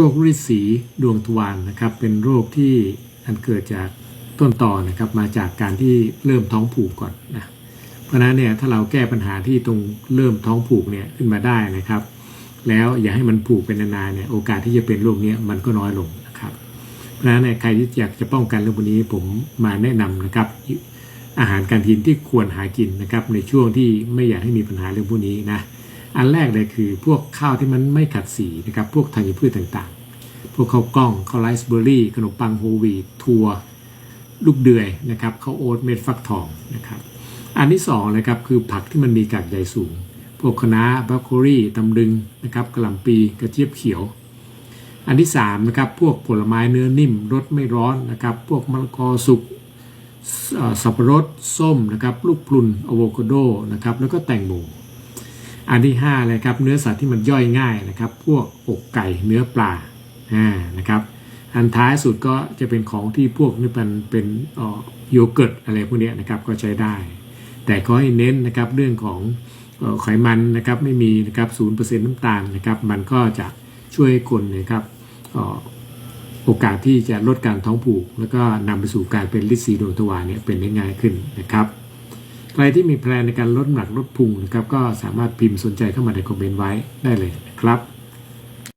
โรคริดสีดวงทวารนะครับ เป็นโรคที่อันเกิดจากต้นตอนะครับมาจากการที่เริ่มท้องผูกก่อนนะเพราะนั้นเนี่ยถ้าเราแก้ปัญหาที่ตรงเริ่มท้องผูกเนี่ยขึ้นมาได้นะครับ แล้วอย่าให้มันผูกเป็นนานๆเนี่ยโอกาสที่จะเป็นโรคเนี้ยมันก็น้อยลงนะครับ เพราะฉะนั้นเนี่ยใครที่อยากจะป้องกันเรื่องพวกนี้ผมมาแนะนำนะครับ อาหารการกินที่ควรหากินนะครับ ในช่วงที่ไม่อยากให้มีปัญหาเรื่องพวกนี้นะ อันแรกเลยคือพวกข้าวที่มันไม่ขัดสีนะครับ พวกธัญพืชต่างๆ พวกข้าวกล้องข้าวไรซ์เบอร์รี่ ขนมปังโฮวีตถั่วลูกเดือยนะครับข้าวโอ๊ตเม็ดฟักทองนะครับ อันที่สองนะครับคือผักที่มันมีกากใยสูง พวกคะน้าบรอกโคลีตำลึงนะครับกระหล่ำปีกระเจี๊ยบเขียว อันที่สามนะครับพวกผลไม้เนื้อนิ่มรสไม่ร้อนนะครับ พวกมะละกอสุกสับปะรดส้มนะครับลูกพลุนอะโวคาโดนะครับแล้วก็แตงโม อันที่5เลยครับเนื้อสัตว์ที่มันย่อยง่ายนะครับ พวกอกไก่เนื้อปลาอ่านะครับ อันท้ายสุดก็จะเป็นของที่พวกนี่เป็นเป็นโยเกิร์ตอะไรพวกเนี้ยนะครับก็ใช้ได้ แต่ก็ให้เน้นนะครับเรื่องของไขมันนะครับไม่มีนะครับศูนย์เปอร์เซ็นต์น้ำตาลนะครับมันก็จะช่วยให้คนนะครับโอกาสที่จะลดการท้องผูก แล้วก็นำไปสู่การเป็นลิซีโดทวาเนี่ยเป็นได้ง่ายขึ้นนะครับ รที่มีแพลนในการลดหนักลดพุงนะครับก็สามารถพิมพ์สนใจเข้ามาในคอมเมนต์ไว้ได้เลยครับ